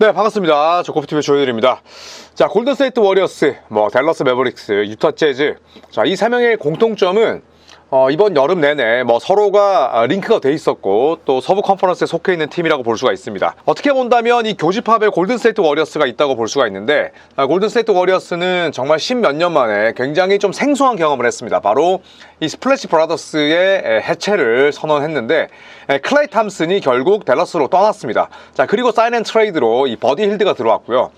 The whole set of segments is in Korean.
네, 반갑습니다. 조코프TV의 조현일입니다. 자, 골든스테이트 워리어스, 뭐, 댈러스 매버릭스, 유타 재즈. 자, 이 세 명의 공통점은 어, 이번 여름 내내 뭐 서로가 아, 링크가 돼 있었고 또 서부 컨퍼런스에 속해 있는 팀이라고 볼 수가 있습니다. 어떻게 본다면 이 교집합에 골든스테이트 워리어스가 있다고 볼 수가 있는데 아, 골든스테이트 워리어스는 정말 십몇 년 만에 굉장히 좀 생소한 경험을 했습니다. 바로 이 스플래시 브라더스의 에, 해체를 선언했는데 에, 클레이 탐슨이 결국 댈러스로 떠났습니다. 자 그리고 사인 앤 트레이드로 이 버디 힐드가 들어왔고요.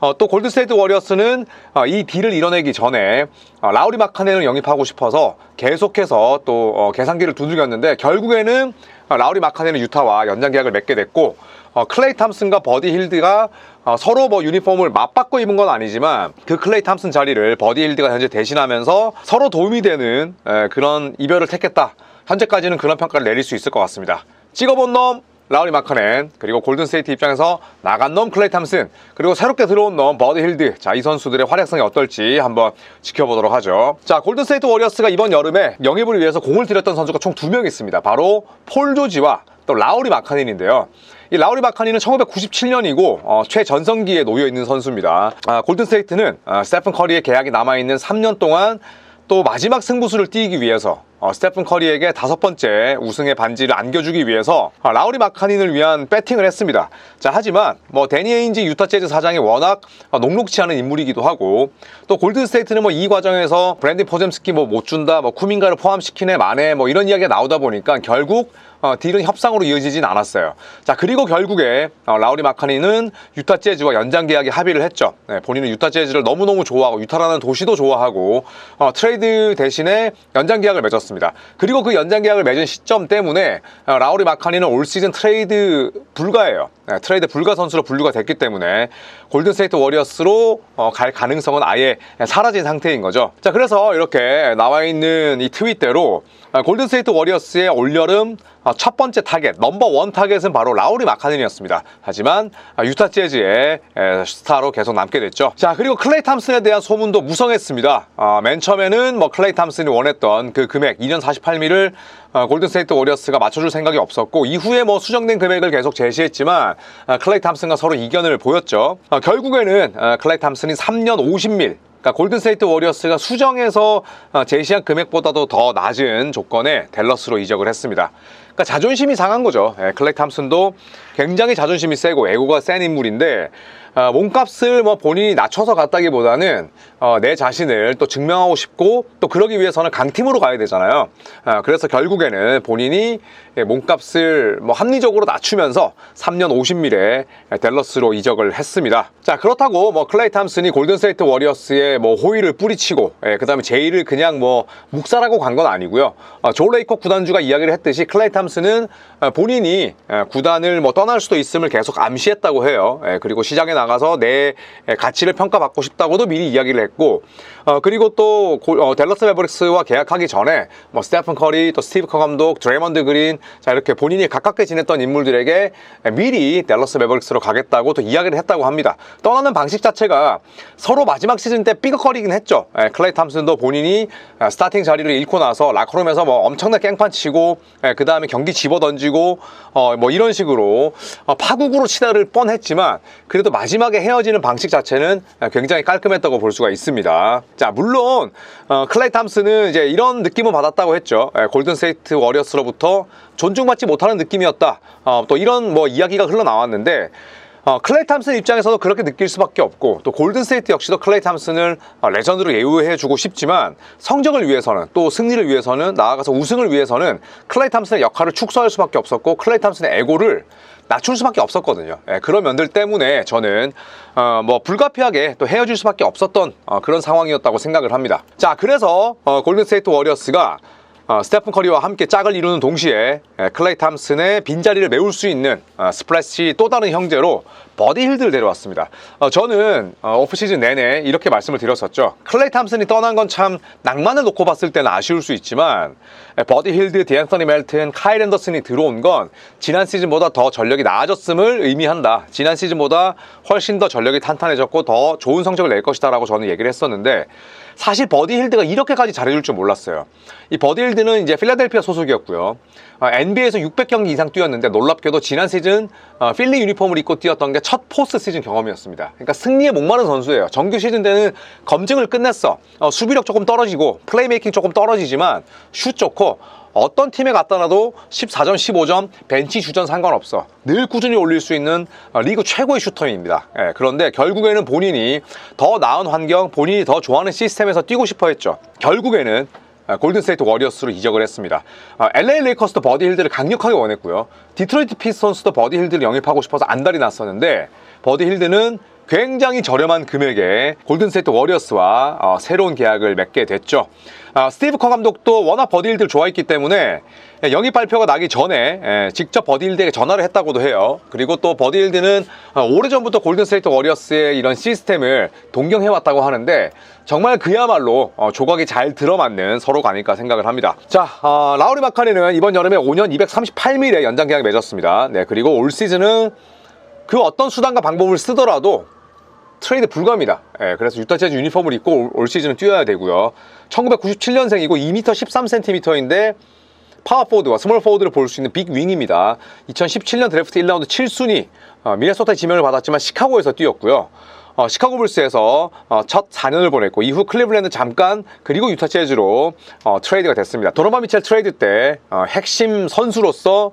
어, 또 골든스테이트 워리어스는 어, 이 딜을 이뤄내기 전에 어, 라우리 마카넨을 영입하고 싶어서 계속해서 또 어, 계산기를 두들겼는데 결국에는 어, 라우리 마카넨은 유타와 연장 계약을 맺게 됐고 어, 클레이 탐슨과 버디 힐드가 어, 서로 뭐 유니폼을 맞바꿔 입은 건 아니지만 그 클레이 탐슨 자리를 버디 힐드가 현재 대신하면서 서로 도움이 되는 에, 그런 이별을 택했다. 현재까지는 그런 평가를 내릴 수 있을 것 같습니다. 찍어본 놈 라우리 마커넨 그리고 골든스테이트 입장에서 나간 놈 클레이 탐슨 그리고 새롭게 들어온 놈 버드 힐드. 자 이 선수들의 활약성이 어떨지 한번 지켜보도록 하죠. 자 골든스테이트 워리어스가 이번 여름에 영입을 위해서 공을 들였던 선수가 총 두 명 있습니다. 바로 폴 조지와 또 라우리 마카넨인데요. 이 라우리 마카니는 1997년이고 어, 최전성기에 놓여 있는 선수입니다. 아, 골든스테이트는 아, 스테픈 커리의 계약이 남아 있는 3년 동안 또 마지막 승부수를 띄기 위해서 어, 스테픈 커리에게 다섯 번째 우승의 반지를 안겨주기 위해서 아, 라우리 마카닌을 위한 배팅을 했습니다. 자 하지만 뭐 데니 에인지 유타 재즈 사장이 워낙 어, 녹록치 않은 인물이기도 하고 또 골든 스테이트는 뭐 이 과정에서 브랜디 포zem스키 뭐 못 준다, 뭐 쿠민가를 포함시키네 마네 뭐 이런 이야기가 나오다 보니까 결국 어, 딜은 협상으로 이어지진 않았어요. 자 그리고 결국에 어, 라우리 마카니는 유타 재즈와 연장 계약에 합의를 했죠. 네, 본인은 유타 재즈를 너무너무 좋아하고 유타라는 도시도 좋아하고 어, 트레이드 대신에 연장 계약을 맺었 습니다. 그리고 그 연장 계약을 맺은 시점 때문에 어, 라우리 마카니는 올 시즌 트레이드 불가예요. 네, 트레이드 불가 선수로 분류가 됐기 때문에 골든스테이트 워리어스로 어, 갈 가능성은 아예 사라진 상태인 거죠. 자 그래서 이렇게 나와 있는 이 트윗대로 아, 골든스테이트 워리어스의 올여름 아, 첫 번째 타겟, 넘버 원 타겟은 바로 라우리 마카넨이었습니다. 하지만 아, 유타 재즈의 에, 스타로 계속 남게 됐죠. 자, 그리고 클레이 탐슨에 대한 소문도 무성했습니다. 아, 맨 처음에는 뭐 클레이 탐슨이 원했던 그 금액 2년 48미를 어, 골든스테이트 워리어스가 맞춰줄 생각이 없었고 이후에 뭐 수정된 금액을 계속 제시했지만 아, 클레이 탐슨과 서로 이견을 보였죠. 아, 결국에는 아, 클레이 탐슨이 3년 50밀 그러니까 골든스테이트 워리어스가 수정해서 어, 제시한 금액보다도 더 낮은 조건에 댈러스로 이적을 했습니다. 그러니까 자존심이 상한 거죠. 예, 클레이 탐슨도 굉장히 자존심이 세고 에고가 센 인물인데 어, 몸값을 뭐 본인이 낮춰서 갔다기보다는 어, 내 자신을 또 증명하고 싶고 또 그러기 위해서는 강팀으로 가야 되잖아요. 어, 그래서 결국에는 본인이 예, 몸값을 뭐 합리적으로 낮추면서 3년 50밀에 댈러스로 이적을 했습니다. 자 그렇다고 뭐 클레이 탐슨이 골든스테이트 워리어스에 뭐 호의를 뿌리치고 예, 그다음에 제의를 그냥 뭐 묵살하고 간 건 아니고요. 어, 조 레이커 구단주가 이야기를 했듯이 클레이 탐슨은 어, 본인이 어, 구단을 뭐 떠날 수도 있음을 계속 암시했다고 해요. 예, 그리고 시장에 나가서 내 가치를 평가받고 싶다고도 미리 이야기를 했고 어, 그리고 또 골- 어, 댈러스 매버릭스와 계약하기 전에 뭐 스테픈 커리 또 스티브 커 감독 드레이먼드 그린 자 이렇게 본인이 가깝게 지냈던 인물들에게 미리 댈러스 매버릭스로 가겠다고 또 이야기를 했다고 합니다. 떠나는 방식 자체가 서로 마지막 시즌 때 삐걱거리긴 했죠. 예, 클레이 탐슨도 본인이 아, 스타팅 자리를 잃고 나서 라커룸에서 뭐 엄청난 깽판 치고 그 다음에 경기 집어 던지고 어, 뭐 이런 식으로 어, 파국으로 치달을 뻔했지만 그래도 마지막에 헤어지는 방식 자체는 굉장히 깔끔했다고 볼 수가 있습니다. 자 물론 어, 클레이 탐슨은 이제 이런 느낌을 받았다고 했죠. 예, 골든스테이트 워리어스로부터 존중받지 못하는 느낌이었다. 어, 또 이런 뭐 이야기가 흘러나왔는데 어, 클레이 탐슨 입장에서도 그렇게 느낄 수밖에 없고 또 골든스테이트 역시도 클레이 탐슨을 어, 레전드로 예우해주고 싶지만 성적을 위해서는 또 승리를 위해서는 나아가서 우승을 위해서는 클레이 탐슨의 역할을 축소할 수밖에 없었고 클레이 탐슨의 에고를 낮출 수밖에 없었거든요. 예, 그런 면들 때문에 저는 어, 뭐 불가피하게 또 헤어질 수밖에 없었던 어, 그런 상황이었다고 생각을 합니다. 자, 그래서 어, 골든스테이트 워리어스가 어, 스테픈 커리와 함께 짝을 이루는 동시에 에, 클레이 탐슨의 빈자리를 메울 수 있는 어, 스플래시 또 다른 형제로 버디 힐드를 데려왔습니다. 어, 저는 어, 오프시즌 내내 이렇게 말씀을 드렸었죠. 클레이 탐슨이 떠난 건 참 낭만을 놓고 봤을 때는 아쉬울 수 있지만 에, 버디 힐드, 디앤서니 멜튼, 카일 앤더슨이 들어온 건 지난 시즌보다 더 전력이 나아졌음을 의미한다. 지난 시즌보다 훨씬 더 전력이 탄탄해졌고 더 좋은 성적을 낼 것이다라고 저는 얘기를 했었는데 사실 버디 힐드가 이렇게까지 잘해줄 줄 몰랐어요. 이 버디 힐드는 이제 필라델피아 소속이었고요. 어, NBA에서 600경기 이상 뛰었는데 놀랍게도 지난 시즌 어, 필리 유니폼을 입고 뛰었던 게 첫 포스트 시즌 경험이었습니다. 그러니까 승리에 목마른 선수예요. 정규 시즌 때는 검증을 끝냈어. 어, 수비력 조금 떨어지고 플레이메이킹 조금 떨어지지만 슛 좋고 어떤 팀에 갖다 놔도 14점, 15점, 벤치 주전 상관없어. 늘 꾸준히 올릴 수 있는 어, 리그 최고의 슈터입니다. 예, 그런데 결국에는 본인이 더 나은 환경, 본인이 더 좋아하는 시스템에서 뛰고 싶어 했죠. 결국에는 아, 골든스테이트 워리어스로 이적을 했습니다. 아, LA 레이커스도 버디 힐드를 강력하게 원했고요. 디트로이트 피스톤스도 버디 힐드를 영입하고 싶어서 안달이 났었는데 버디 힐드는 굉장히 저렴한 금액에 골든스테이트 워리어스와 어, 새로운 계약을 맺게 됐죠. 아, 스티브 커 감독도 워낙 버디 힐드를 좋아했기 때문에 영입 발표가 나기 전에 예, 직접 버디 힐드에게 전화를 했다고도 해요. 그리고 또 버디 힐드는 어, 오래전부터 골든스테이트 워리어스의 이런 시스템을 동경해왔다고 하는데 정말 그야말로 어, 조각이 잘 들어맞는 서로가 아닐까 생각을 합니다. 자, 어, 라우리 마카니는 이번 여름에 5년 238밀의 연장 계약 맺었습니다. 네, 그리고 올 시즌은 그 어떤 수단과 방법을 쓰더라도 트레이드 불가입니다. 예, 그래서 유타 재즈 유니폼을 입고 올, 올 시즌은 뛰어야 되고요. 1997년생이고 2m 13cm인데 파워포드와 스몰 포워드를 볼 수 있는 빅 윙입니다. 2017년 드래프트 1라운드 7순위 어, 미네소타의 지명을 받았지만 시카고에서 뛰었고요. 어, 시카고 불스에서 어, 첫 4년을 보냈고 이후 클리블랜드 잠깐 그리고 유타 재즈로 어, 트레이드가 됐습니다. 도노바 미첼 트레이드 때 어, 핵심 선수로서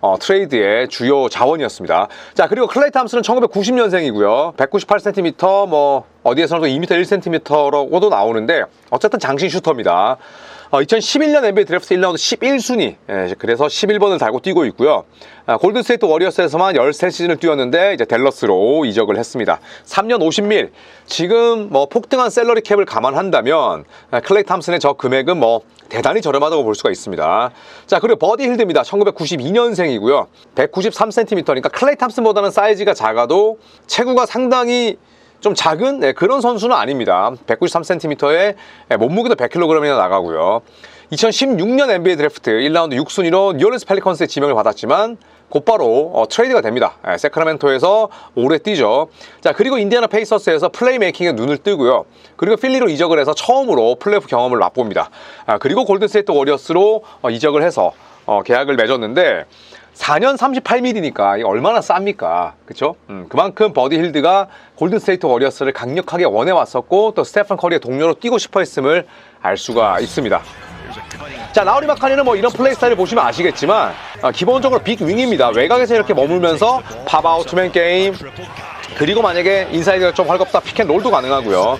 어, 트레이드의 주요 자원이었습니다. 자, 그리고 클레이 탐스는 1990년생이고요. 198cm, 뭐, 어디에서는 2m 1cm라고도 나오는데, 어쨌든 장신 슈터입니다. 어, 2011년 NBA 드래프트 1라운드 11순위. 예, 그래서 11번을 달고 뛰고 있고요. 아, 골든스테이트 워리어스에서만 13시즌을 뛰었는데, 이제 댈러스로 이적을 했습니다. 3년 50밀. 지금 뭐 폭등한 셀러리 캡을 감안한다면, 아, 클레이 탐슨의 저 금액은 뭐, 대단히 저렴하다고 볼 수가 있습니다. 자, 그리고 버디 힐드입니다. 1992년생이고요. 193cm니까 클레이 탐슨보다는 사이즈가 작아도 체구가 상당히 좀 작은 네, 그런 선수는 아닙니다. 193cm에 몸무게도 100kg이나 나가고요. 2016년 NBA 드래프트 1라운드 6순위로 뉴올리스 펠리컨스의 지명을 받았지만 곧바로 어, 트레이드가 됩니다. 예, 세크라멘토에서 오래 뛰죠. 자 그리고 인디애나 페이서스에서 플레이메이킹에 눈을 뜨고요. 그리고 필리로 이적을 해서 처음으로 플레이오프 경험을 맛봅니다. 아, 그리고 골든스테이트 워리어스로 어, 이적을 해서 어, 계약을 맺었는데 4년 38mm니까 얼마나 쌉니까? 그쵸? 음, 그만큼 버디 힐드가 골든스테이트 워리어스를 강력하게 원해 왔었고 또 스테판 커리의 동료로 뛰고 싶어 했음을 알 수가 있습니다. 자 라우리 마카니는 뭐 이런 플레이 스타일을 보시면 아시겠지만 아, 기본적으로 빅 윙입니다. 외곽에서 이렇게 머물면서 팝아웃 투맨 게임 그리고 만약에 인사이드가 좀 헐겁다 픽앤롤도 가능하고요.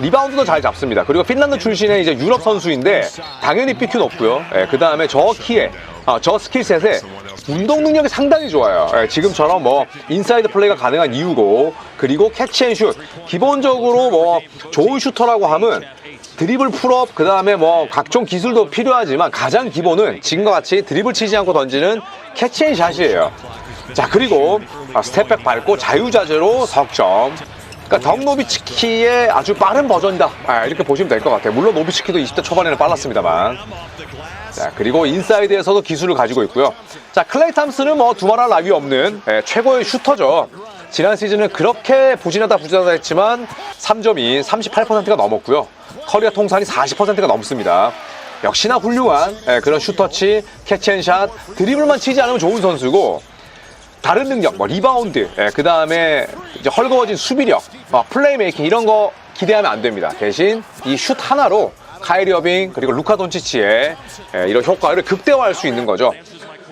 리바운드도 잘 잡습니다. 그리고 핀란드 출신의 이제 유럽 선수인데 당연히 PQ 높고요. 그 다음에 저 키에 아, 저 스킬셋에 운동 능력이 상당히 좋아요. 예, 지금처럼 뭐 인사이드 플레이가 가능한 이유고 그리고 캐치앤슛 기본적으로 뭐 좋은 슈터라고 하면 드리블 풀업 그 다음에 뭐 각종 기술도 필요하지만 가장 기본은 지금과 같이 드리블 치지 않고 던지는 캐치앤샷이에요. 자 그리고 아, 스텝백 밟고 자유자재로 석점. 그러니까 덩 노비치키의 아주 빠른 버전이다. 아, 이렇게 보시면 될 것 같아요. 물론 노비치키도 20대 초반에는 빨랐습니다만. 자, 그리고 인사이드에서도 기술을 가지고 있고요. 자, 클레이 탐스는 뭐 두말할 나위 없는 예, 최고의 슈터죠. 지난 시즌은 그렇게 부진하다 부진하다 했지만 3점이 38%가 넘었고요. 커리어 통산이 40%가 넘습니다. 역시나 훌륭한 예, 그런 슈터치, 캐치앤샷, 드리블만 치지 않으면 좋은 선수고 다른 능력, 뭐 리바운드, 예, 그 다음에 헐거워진 수비력, 어, 플레이메이킹 이런 거 기대하면 안 됩니다. 대신 이 슛 하나로 카이리 어빙 그리고 루카 돈치치의 예, 이런 효과를 극대화할 수 있는 거죠.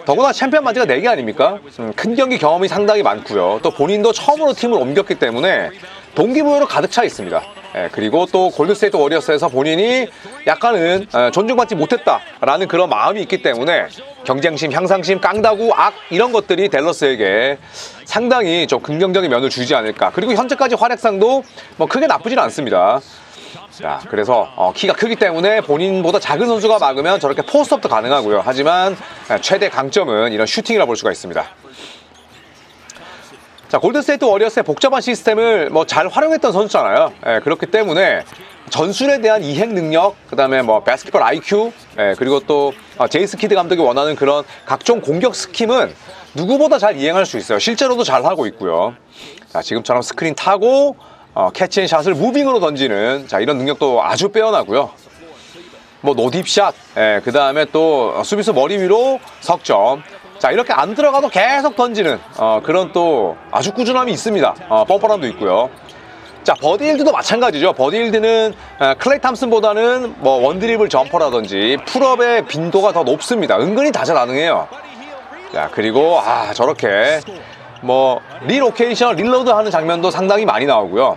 더구나 챔피언 반지가 4개 아닙니까? 음, 큰 경기 경험이 상당히 많고요. 또 본인도 처음으로 팀을 옮겼기 때문에 동기부여로 가득 차 있습니다. 예, 그리고 또 골드스테이트 워리어스에서 본인이 약간은 어, 존중받지 못했다라는 그런 마음이 있기 때문에 경쟁심, 향상심, 깡다구, 악 이런 것들이 댈러스에게 상당히 좀 긍정적인 면을 주지 않을까. 그리고 현재까지 활약상도 뭐 크게 나쁘진 않습니다. 자, 그래서 어, 키가 크기 때문에 본인보다 작은 선수가 막으면 저렇게 포스트업도 가능하고요. 하지만 아, 최대 강점은 이런 슈팅이라 볼 수가 있습니다. 자, 골든스테이트 워리어스의 복잡한 시스템을 뭐 잘 활용했던 선수잖아요. 예, 그렇기 때문에 전술에 대한 이행 능력, 그 다음에 뭐 바스켓볼 IQ, 예, 그리고 또 어, 제이스 키드 감독이 원하는 그런 각종 공격 스킴은 누구보다 잘 이행할 수 있어요. 실제로도 잘 하고 있고요. 자, 지금처럼 스크린 타고 어, 캐치앤샷을 무빙으로 던지는 자 이런 능력도 아주 빼어나고요. 뭐 노딥샷, 예, 그 다음에 또 수비수 머리 위로 석점. 자 이렇게 안 들어가도 계속 던지는 어, 그런 또 아주 꾸준함이 있습니다. 어, 뻔뻔함도 있고요. 자 버디힐드도 마찬가지죠. 버디힐드는 어, 클레이 탐슨보다는 뭐 원드리블 점퍼라든지 풀업의 빈도가 더 높습니다. 은근히 다재다능해요. 자 그리고 아 저렇게 뭐 리로케이션 릴로드 하는 장면도 상당히 많이 나오고요.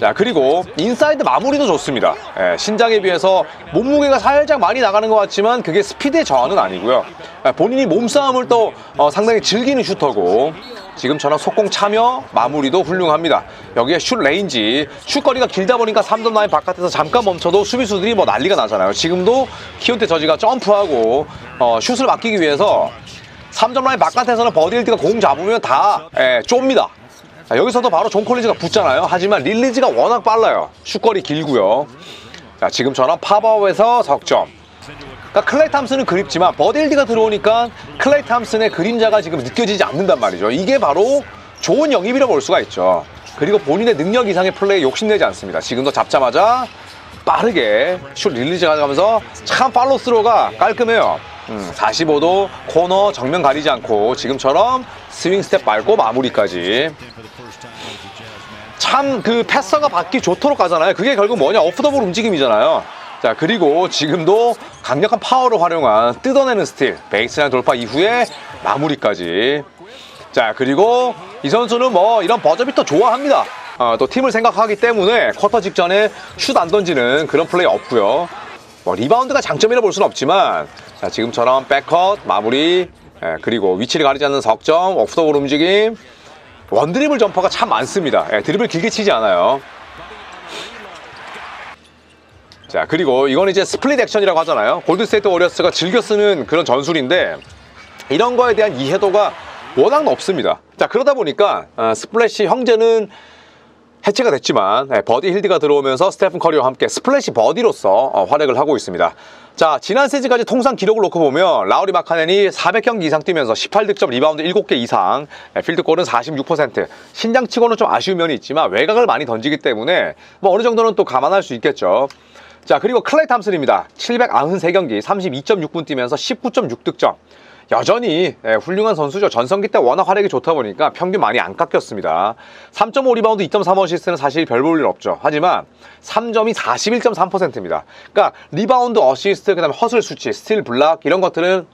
자 그리고 인사이드 마무리도 좋습니다. 예, 신장에 비해서 몸무게가 살짝 많이 나가는 것 같지만 그게 스피드의 저하는 아니고요. 예, 본인이 몸싸움을 또 어, 상당히 즐기는 슈터고 지금처럼 속공 참여 마무리도 훌륭합니다. 여기에 슛 레인지 슛 거리가 길다 보니까 3점 라인 바깥에서 잠깐 멈춰도 수비수들이 뭐 난리가 나잖아요. 지금도 키온테 저지가 점프하고 어, 슛을 맡기기 위해서 3점 라인 바깥에서는 버디힐드가 공 잡으면 다 예, 좁니다. 자, 여기서도 바로 존 콜리즈가 붙잖아요. 하지만 릴리즈가 워낙 빨라요. 슛거리 길고요. 자, 지금처럼 팝아웃에서 석점. 그러니까 클레이 탐슨은 그립지만 버딜디가 들어오니까 클레이 탐슨의 그림자가 지금 느껴지지 않는단 말이죠. 이게 바로 좋은 영입이라 볼 수가 있죠. 그리고 본인의 능력 이상의 플레이 욕심내지 않습니다. 지금도 잡자마자 빠르게 슛 릴리즈 가져가면서 참 팔로스로가 깔끔해요. 음, 45도 코너 정면 가리지 않고 지금처럼 스윙 스텝 밟고 마무리까지 참 그 패서가 받기 좋도록 가잖아요. 그게 결국 뭐냐 오프 더볼 움직임이잖아요. 자 그리고 지금도 강력한 파워를 활용한 뜯어내는 스틸 베이스라인 돌파 이후에 마무리까지 자 그리고 이 선수는 뭐 이런 버저비터 좋아합니다. 어, 또 팀을 생각하기 때문에 쿼터 직전에 슛 안 던지는 그런 플레이 없고요. 뭐 리바운드가 장점이라 볼 수는 없지만 자 지금처럼 백컷 마무리 예, 그리고 위치를 가리지 않는 석점 오프 더볼 움직임 원드리블 점퍼가 참 많습니다. 예, 드리블 길게 치지 않아요. 자 그리고 이건 이제 스플릿 액션이라고 하잖아요. 골드스테이트 워리어스가 즐겨 쓰는 그런 전술인데 이런 거에 대한 이해도가 워낙 높습니다. 자 그러다 보니까 어, 스플래시 형제는 해체가 됐지만 네, 버디 힐드가 들어오면서 스테픈 커리와 함께 스플래시 버디로서 어, 활약을 하고 있습니다. 자 지난 시즌까지 통상 기록을 놓고 보면 라우리 마카넨이 400경기 이상 뛰면서 18득점 리바운드 7개 이상 네, 필드골은 46% 신장치고는 좀 아쉬운 면이 있지만 외곽을 많이 던지기 때문에 뭐 어느 정도는 또 감안할 수 있겠죠. 자 그리고 클레이 탐슨입니다. 793경기 32.6분 뛰면서 19.6득점 여전히 예, 훌륭한 선수죠. 전성기 때 워낙 활약이 좋다 보니까 평균 많이 안 깎였습니다. 3.5 리바운드, 2.3 어시스트는 사실 별 볼 일 없죠. 하지만 3점이 41.3%입니다. 그러니까 리바운드, 어시스트, 그다음에 허슬 수치, 스틸, 블락 이런 것들은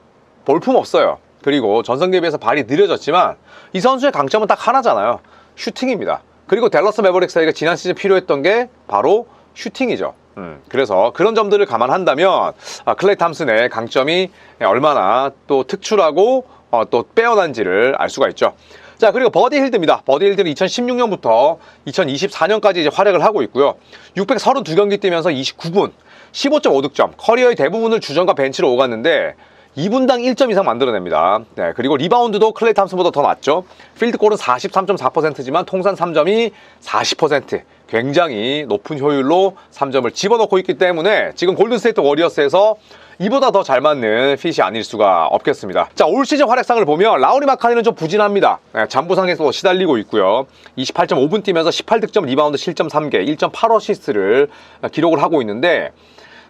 볼품 없어요. 그리고 전성기에 비해서 발이 느려졌지만 이 선수의 강점은 딱 하나잖아요. 슈팅입니다. 그리고 댈러스 매버릭스에게 지난 시즌 필요했던 게 바로 슈팅이죠. 음, 그래서 그런 점들을 감안한다면 아, 클레이 탐슨의 강점이 얼마나 또 특출하고 어, 또 빼어난지를 알 수가 있죠. 자 그리고 버디 힐드입니다. 버디 힐드는 2016년부터 2024년까지 이제 활약을 하고 있고요. 632경기 뛰면서 29분, 15.5득점, 커리어의 대부분을 주전과 벤치로 오갔는데 2분당 1점 이상 만들어냅니다. 네, 그리고 리바운드도 클레이 탐슨보다 더 낮죠. 필드골은 43.4%지만 통산 3점이 40%. 굉장히 높은 효율로 3점을 집어넣고 있기 때문에 지금 골든스테이트 워리어스에서 이보다 더 잘 맞는 핏이 아닐 수가 없겠습니다. 자, 올 시즌 활약상을 보면 라우리 마카니는 좀 부진합니다. 네, 잠부상에서 시달리고 있고요. 28.5분 뛰면서 18득점, 리바운드 실점 3개, 1.8 어시스트를 기록을 하고 있는데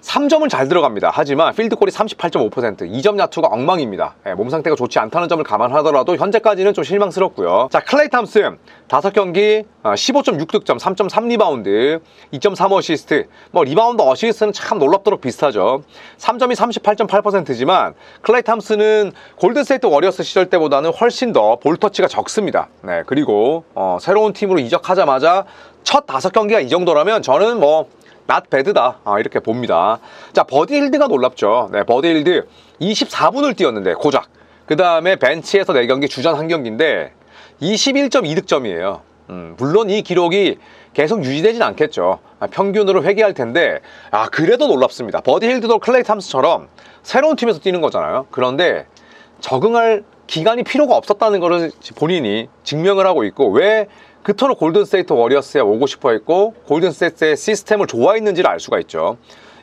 3점은 잘 들어갑니다. 하지만 필드골이 38.5%, 2점 야투가 엉망입니다. 예, 몸 상태가 좋지 않다는 점을 감안하더라도 현재까지는 좀 실망스럽고요. 자, 클레이 탐슨 5경기 15.6득점, 3.3 리바운드, 2.3 어시스트. 뭐 리바운드 어시스트는 참 놀랍도록 비슷하죠. 3점이 38.8%지만 클레이 탐슨은 골든스테이트 워리어스 시절 때보다는 훨씬 더 볼터치가 적습니다. 네, 그리고 어, 새로운 팀으로 이적하자마자 첫 다섯 경기가 이 정도라면 저는 뭐낫 배드다 아, 이렇게 봅니다. 자 버디 힐드가 놀랍죠. 네, 버디 힐드 24분을 뛰었는데 고작 그 다음에 벤치에서 4경기 주전 한 경기인데 21.2득점이에요. 음, 물론 이 기록이 계속 유지되진 않겠죠. 아, 평균으로 회귀할 텐데 아 그래도 놀랍습니다. 버디 힐드도 클레이 탐스처럼 새로운 팀에서 뛰는 거잖아요. 그런데 적응할 기간이 필요가 없었다는 것을 본인이 증명을 하고 있고 왜 그토록 골든스테이트 워리어스에 오고 싶어 했고 골든스테이트의 시스템을 좋아했는지를 알 수가 있죠.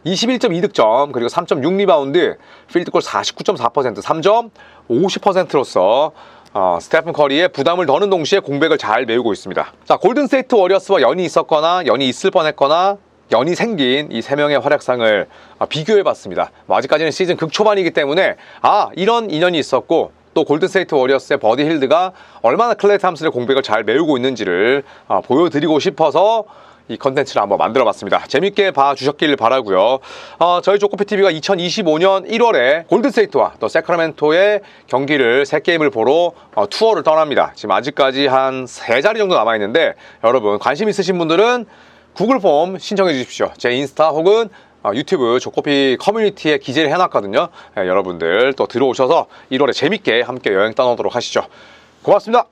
21.2 득점 그리고 3.6 리바운드 필드골 49.4% 3점 50%로서 어, 스테픈 커리의 부담을 더는 동시에 공백을 잘 메우고 있습니다. 자, 골든스테이트 워리어스와 연이 있었거나 연이 있을 뻔했거나 연이 생긴 이 세 명의 활약상을 아, 비교해 봤습니다. 뭐 아직까지는 시즌 극초반이기 때문에 아 이런 인연이 있었고 또 골든스테이트 워리어스의 버디 힐드가 얼마나 클레이 탐슨의 공백을 잘 메우고 있는지를 아, 보여드리고 싶어서 이 컨텐츠를 한번 만들어봤습니다. 재밌게 봐주셨길 바라고요. 어, 저희 조코피 TV가 2025년 1월에 골든스테이트와 또 세크라멘토의 경기를 세 게임을 보러 어, 투어를 떠납니다. 지금 아직까지 한 세 자리 정도 남아 있는데 여러분 관심 있으신 분들은 구글 폼 신청해 주십시오. 제 인스타 혹은 어, 유튜브 조코피 커뮤니티에 기재를 해놨거든요. 예, 여러분들 또 들어오셔서 1월에 재밌게 함께 여행 떠나도록 하시죠. 고맙습니다.